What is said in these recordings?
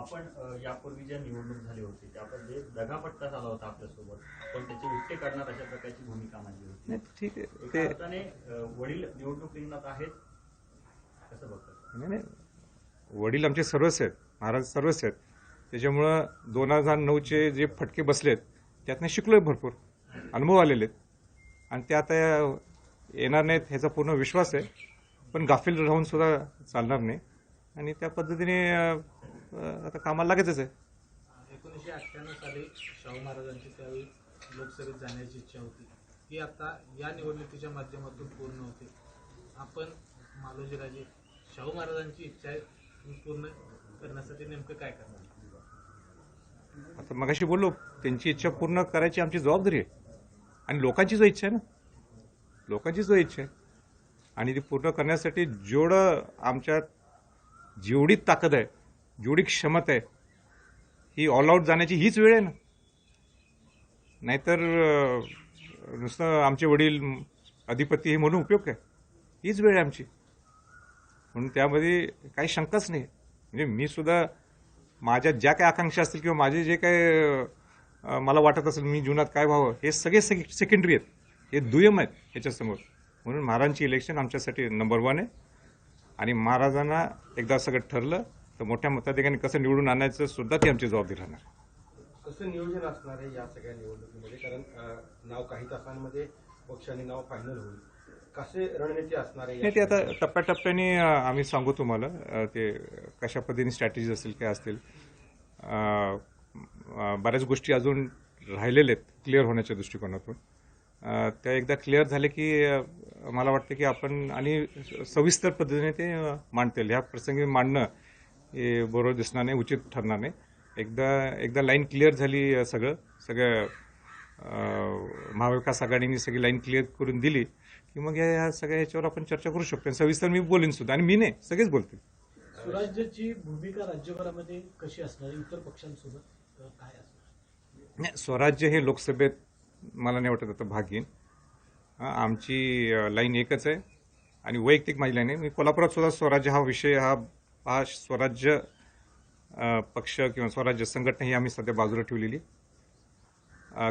आपण यापूर्वी ज्या निवडणूक झाली होती त्यामध्ये दगापट्टा झाला होता आपल्यासोबत आपण त्याचे उत्ते काढणार अशा प्रकारची भूमिका मांडली होती. ठीक आहे. अर्थाने वडील निवडणूक रिंगणात आहेत कसं बघतात? नाही नाही. वडील आमचे सर्वच आहेत महाराज सर्वच आहेत. त्याच्यामुळं दोन हजार नऊचे जे फटके बसलेत त्यातनं शिकलोय भरपूर. अनुभव आलेले आहेत. आणि ते आता येणार नाहीत ह्याचा पूर्ण विश्वास आहे. पण गाफील राहून सुद्धा चालणार नाही. आणि त्या पद्धतीने आता कामाला लागायचंच आहे. एकोणीसशे अठ्ठ्याण्णव साली शाहू महाराजांची त्यावेळी लोकसभेत जाण्याची इच्छा होती. ती आता या निवडणुकीच्या माध्यमातून पूर्ण होते. आपण मालोजीराजे शाहू महाराजांची इच्छा पूर्ण करण्यासाठी नेमकं काय करणार? आता मगाशी बोललो त्यांची इच्छा पूर्ण करायची आमची जबाबदारी आहे. आणि लोकांची जो इच्छा आहे ना लोकांची जो इच्छा आहे आणि ती पूर्ण करण्यासाठी जेवढं आमच्यात जेवढी ताकद आहे जेवढी क्षमता आहे. ही ऑल आऊट जाण्याची हीच वेळ आहे ना. नाहीतर नुसतं आमचे वडील अधिपती हे म्हणून उपयोग काय? हीच वेळ आहे आमची. म्हणून त्यामध्ये काही शंकाच नाही. म्हणजे मी सुद्धा माझ्या ज्या काही आकांक्षा असतील किंवा माझे जे काय मला वाटत असेल मी जीवनात काय व्हावं हे सगळे सेकंडरी आहेत. हे दुय्यम आहेत ह्याच्यासमोर म्हणून महाराजांची इलेक्शन आमच्यासाठी नंबर वन आहे. आणि महाराजांना एकदा सगळं ठरलं तर मोठ्या मताधिकाने कसं निवडून आणायचं सुद्धा ती आमची जबाबदारी राहणार. कसं नियोजन असणार आहे या सगळ्या निवडणुकीमध्ये? कारण नाव काही तासांमध्ये पक्षाने नाव फायनल होईल. कसे रणनीती असणार आहे ते आता टप्प्याटप्प्याने आम्ही सांगू तुम्हाला ते कशा पद्धतीने स्ट्रॅटेजी असतील काय असतील. बऱ्याच गोष्टी अजून राहिलेल्या आहेत क्लिअर होण्याच्या दृष्टिकोनातून. त्या एकदा क्लिअर झाले की मला वाटतं की आपण आणि सविस्तर पद्धतीने ते अं, मांडता येईल ह्या प्रसंगी मांडणं बरोबर दिसणार नाही उचित ठरणार नाही. एकदा एकदा लाईन क्लिअर झाली सगळं सगळं अं, महाविकास आघाडीने सगळी लाईन क्लिअर करून दिली की मग या सगळ्या याच्यावर आपण चर्चा करू शकतो. सविस्तर मी बोलेन सुद्धा. आणि मी नाही सगळेच बोलतील. स्वराज्याची भूमिका राज्यभरामध्ये कशी असणार? इतर पक्षांसोबत काय असणार? नाही स्वराज्य हे लोकसभेत मला नाही वाटत आता भाग घेईन हा, आमची लाईन एकच आहे. आणि वैयक्तिक माझी लाईन आहे. मी कोल्हापुरात सुद्धा स्वराज्य हा विषय हा हा स्वराज्य पक्ष किंवा स्वराज्य संघटना ही आम्ही सध्या बाजूला ठेवलेली.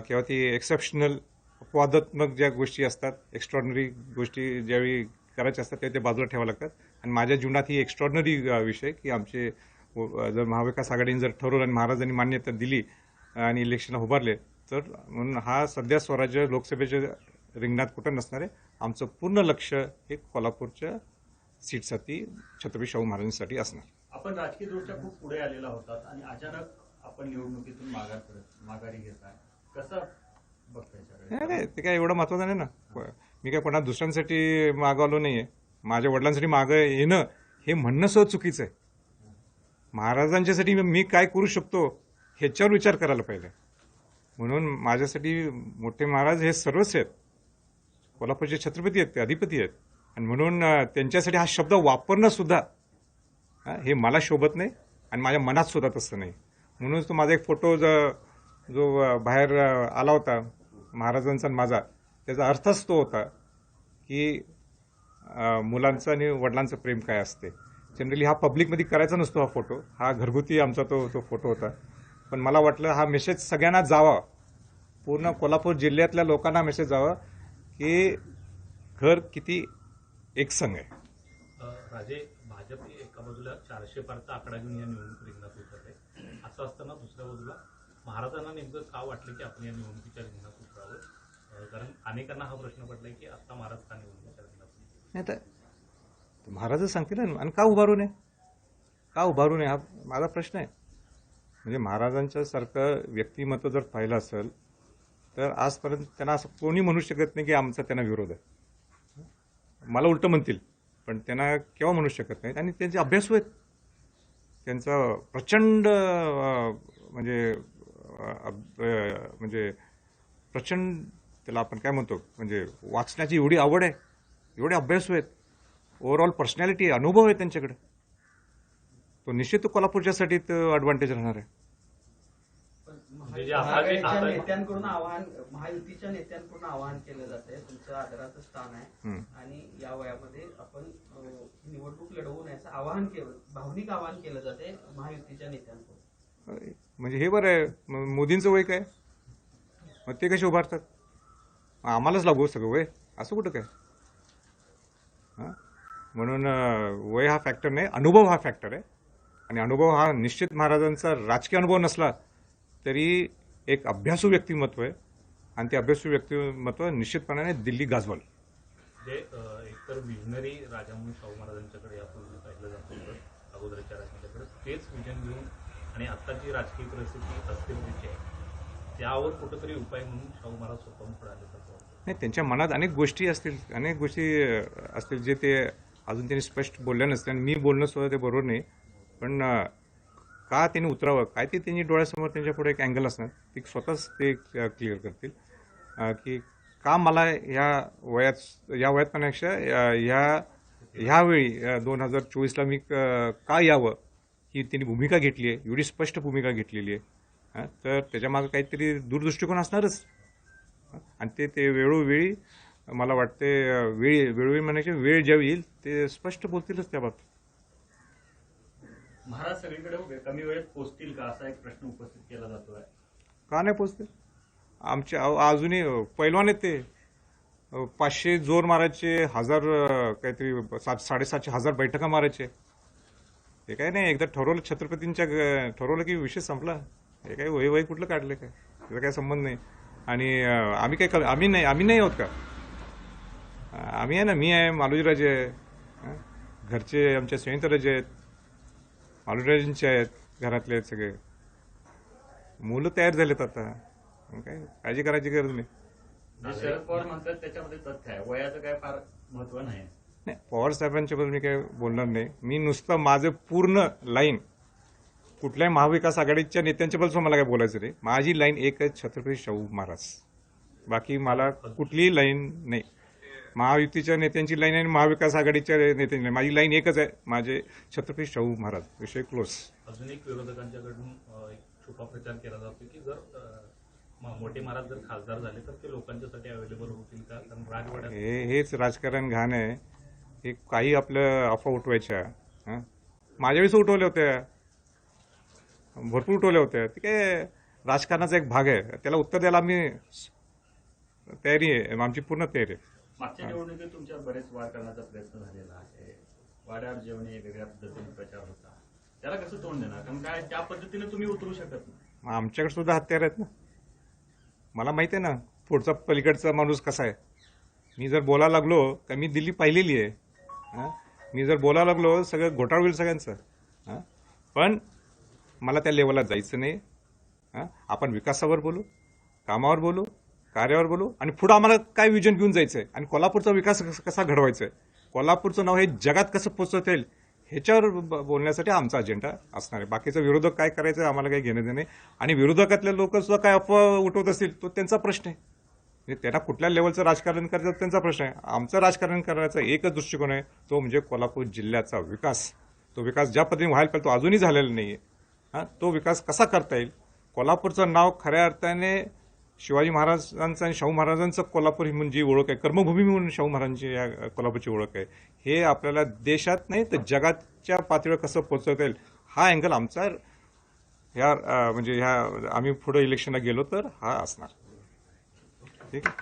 किंवा ती एक्सेप्शनल अपवादात्मक ज्या गोष्टी असतात एक्स्ट्रॉर्डनरी गोष्टी ज्यावेळी करायच्या असतात त्या ते बाजूला ठेवाव्या लागतात. आणि माझ्या जीवनात ही एक्स्ट्रॉर्डनरी विषय की आमचे जर महाविकास आघाडीने जर ठरवलं आणि महाराजांनी मान्यता दिली आणि इलेक्शनला उभारले तर म्हणून हा सध्या स्वराज्य लोकसभेच्या रिंगणात कुठं नसणार आहे? आमचं पूर्ण लक्ष हे कोल्हापूरच्या सीटसाठी छत्रपती शाहू महाराजांसाठी असणार. आपण राजकीय दृष्ट्या खूप पुढे आलेला होतात आणि अचानक आपण निवडणुकीतून माघार करत माघारी घेताय. कसं नाही? नाही ते काय एवढं महत्वाचं नाही ना. मी काय कोणा दुसऱ्यांसाठी मागवलो नाहीये. माझ्या वडिलांसाठी मागं येणं हे म्हणणं सुद्धा चुकीचं आहे. महाराजांच्यासाठी मी काय करू शकतो ह्याच्यावर विचार करायला पाहिजे. म्हणून माझ्यासाठी मोठे महाराज हे सर्वच आहेत. कोल्हापूरचे छत्रपती आहेत ते अधिपती आहेत. आणि म्हणून त्यांच्यासाठी हा शब्द वापरणं सुद्धा हे मला शोभत नाही आणि माझ्या मनात सुद्धा तसं नाही. म्हणूनच तो माझा एक फोटो ज- जो बाहेर आला होता महाराजांचा आणि माझा त्याचा अर्थच तो होता की मुलांचं आणि वडिलांचं प्रेम काय असते. जनरली हा पब्लिकमध्ये करायचा नसतो हा फोटो. हा घरगुती आमचा तो तो फोटो होता. पण मला वाटलं हा मेसेज सगळ्यांना जावा. पूर्ण कोल्हापूर जिल्ह्यातल्या लोकांना मेसेज जावा की घर किती एकसंग आहे. अ, राजे भाजप एका बाजूला चारशे पारचा आकडा घेऊन या निवडणूक रिंगणात उतरते असं असताना दुसऱ्या बाजूला महाराजांना नेमकं का वाटलं की आपण या निवडणुकीच्या रिंगणात उतरावं? कारण अनेकांना हा प्रश्न पडलाय की आता महाराज का निवडणुकीच्या रिंगणात उतरले? नाही तर महाराजच सांगतील ना आणि का उभारू नये? का उभारू नये? हा माझा प्रश्न आहे. म्हणजे महाराजांच्या सारखं व्यक्तिमत्व जर पाहिलं असेल तर आजपर्यंत त्यांना असं कोणी म्हणू शकत नाही की आमचा त्यांना विरोध आहे. मला उलटं म्हणतील पण त्यांना केव्हा म्हणू शकत नाहीत. आणि त्यांचे अभ्यासू आहेत त्यांचा प्रचंड म्हणजे म्हणजे प्रचंड त्याला आपण काय म्हणतो म्हणजे वाचण्याची एवढी आवड आहे एवढे अभ्यासू आहेत ओव्हरऑल पर्सनॅलिटी अनुभव आहे त्यांच्याकडे. तो निश्चित तो कोल्हापूरच्यासाठी ॲडव्हान्टेज राहणार आहे पण म्हणजे जे आता जे महागाईच्या आता नेत्यांकडून आवाहन महायुतीच्या नेत्यांकडून आवाहन केलं जात आहे तुमचं आदराचं स्थान आहे. आणि या वयामध्ये आपण ही निवडणूक लढवून याचं आवाहन केलं भावनिक आवाहन केलं जाते महायुतीच्या नेत्यांकडून. म्हणजे हे बरं आहे. मोदींचं वय काय? मग ते कसे उभारतात? आम्हालाच लागू सगळं वय. असं कुठं काय? हां? म्हणून वय हा फॅक्टर नाही. अनुभव हा फॅक्टर आहे. आणि अनुभव हा निश्चित महाराजांचा राजकीय अनुभव नसला तरी एक अभ्यासू व्यक्तिमत्व आहे. आणि ते अभ्यासू व्यक्तिमत्व निश्चितपणाने दिल्ली गाजवाल. जे एकतर विजनरी राजा म्हणून शाहू महाराजांच्याकडे यापूर्वी पाहिलं जात होतं अगोदरच्या राजकारणाकडे तेच विजन घेऊन आणि आत्ताची राजकीय परिस्थिती अस्थिरतेची आहे. त्यावर कुठंतरी उपाय म्हणून शाहू महाराज स्वतःहून पुढे आले नाही त्यांच्या मनात अनेक गोष्टी असतील अनेक गोष्टी असतील जे ते अजून त्यांनी स्पष्ट बोलल्या नसतील. आणि मी बोलणं सुद्धा ते बरोबर नाही. पण का त्यांनी उतरावं? काय ते त्यांनी डोळ्यासमोर त्यांच्या पुढे एक अँगल असणार? ते स्वतःच ते क्लिअर करतील. की का मला ह्या वयात या वयात म्हणण्यापेक्षा ह्या ह्यावेळी दोन हजार चोवीसला मी का यावं? ही त्यांनी भूमिका घेतली आहे. एवढी स्पष्ट भूमिका घेतलेली आहे. तर त्याच्यामागं काहीतरी दूरदृष्टिकोन असणारच. आणि ते ते वेळोवेळी मला वाटते वेळी वेळोवेळी म्हणायचे वेळ ज्या येईल ते स्पष्ट बोलतीलच त्या बाबतीत. महाराज सगळीकडे कमी वेळेत पोहोचतील का? असा एक प्रश्न उपस्थित केला जातोय. का नाही पोचते आमचे अहो, अजूनही पैलवान आहेत ते. पाचशे जोर मारायचे हजार काहीतरी सात साडेसातशे हजार बैठका मारायचे. हे काय नाही एकदा ठरवलं छत्रपतींच्या ग- ठरवलं की विषय संपला. हे काय वय वय कुठलं काढलं काय? त्याचा काय संबंध नाही. आणि आम्ही काय आम्ही नाही आम्ही नाही आहोत का? आम्ही आहे ना मी आहे मालुजीराजे आहे. हं? घरचे आमच्या संयुक्तराजे आहेत. मालुजीराजेंचे आहेत घरातले आहेत सगळे. मुलं तयार झालेत आता. काय काळजी करायची गरज नाही. शरद पवार म्हणतात त्याच्यामध्ये तथ्य आहे. वयाचं काय फार महत्त्व नाही. नाही पवार साहेबांच्याबद्दल मी काय बोलणार नाही. मी नुसतं माझं पूर्ण लाईन कुठल्याही महाविकास आघाडीच्या नेत्यांच्याबद्दल मला काय बोलायचं नाही. माझी लाईन एक आहे छत्रपती शाहू महाराज. बाकी मला कुठलीही लाईन नाही. महायुतीच्या नेत्यांची लाईन आणि महाविकास आघाडीच्या नेत्यांची लाईन. माझी लाईन एकच आहे. माझे छत्रपती शाहू महाराज. विषय क्लोज अजून एक विरोधकांच्याकडून छुपा प्रचार केला जातो की जर मोठे महाराज जर खासदार झाले तर ते लोकांच्यासाठी अवेलेबल होतील का? कारण राजवाड्यात हे हेच राजकारण घाण आहे. हे काही आपलं अफवा उठवायच्या. हं? माझ्या वेळेस उठवल्या होत्या. भरपूर उठवल्या होत्या. ते काय राजकारणाचा एक भाग आहे. त्याला उत्तर द्यायला आम्ही तयारी आहे. आमची पूर्ण तयारी आहे. मागच्या निवडणुकीत तुमच्या बरेच वाढ करण्याचा प्रयत्न झालेला आहे. वाड्यावर जेवणे वेगळ्या पद्धतीने प्रचार होता. त्याला कसं तोंड देणार? कारण काय त्या पद्धतीने तुम्ही उतरू शकत नाही. आमच्याकडे सुद्धा हत्यार आहेत ना. मला माहिती आहे ना पुढचा पलीकडचा माणूस कसा आहे. मी जर बोलायला लागलो तर मी दिल्ली पाहिलेली आहे हं? मी जर बोलायला लागलो सगळं घोटाळ होईल सगळ्यांचं हं? पण मला त्या लेवलला जायचं नाही हं? आपण विकासावर बोलू कामावर बोलू कार्यावर बोलू. आणि पुढं आम्हाला काय विजन घेऊन जायचं आहे आणि कोल्हापूरचा विकास कसा घडवायचा आहे कोल्हापूरचं नाव हे जगात कसं पोचवता येईल? ह्याच्यावर ब- बोलण्यासाठी आमचा अजेंडा असणार आहे. बाकीचं विरोधक काय करायचं आम्हाला काही घेणं देणं नाही. आणि विरोधकातले लोक सुद्धा काय अफवा उठवत असतील तो त्यांचा प्रश्न आहे. म्हणजे त्यांना कुठल्या लेवलचं राजकारण करायचं त्यांचा प्रश्न आहे. आमचं राजकारण करण्याचा एकच दृष्टिकोन आहे तो म्हणजे कोल्हापूर जिल्ह्याचा विकास. तो विकास ज्या पद्धतीने व्हायला पाहिजे तो अजूनही झालेला नाही आहे हां तो विकास कसा करता येईल? कोल्हापूरचं नाव खऱ्या अर्थाने शिवाजी महाराजांचं आणि शाहू महाराजांचं कोल्हापूर ही म्हणजे ओळख आहे. कर्मभूमी म्हणून शाहू महाराजांची या कोल्हापूरची ओळख आहे. हे आपल्याला देशात नाही तर जगाच्या पातळीवर कसं पोहोचवता येईल हा अँगल आमचा ह्या म्हणजे ह्या आम्ही पुढे इलेक्शनला गेलो तर हा असणार. ठीक आहे?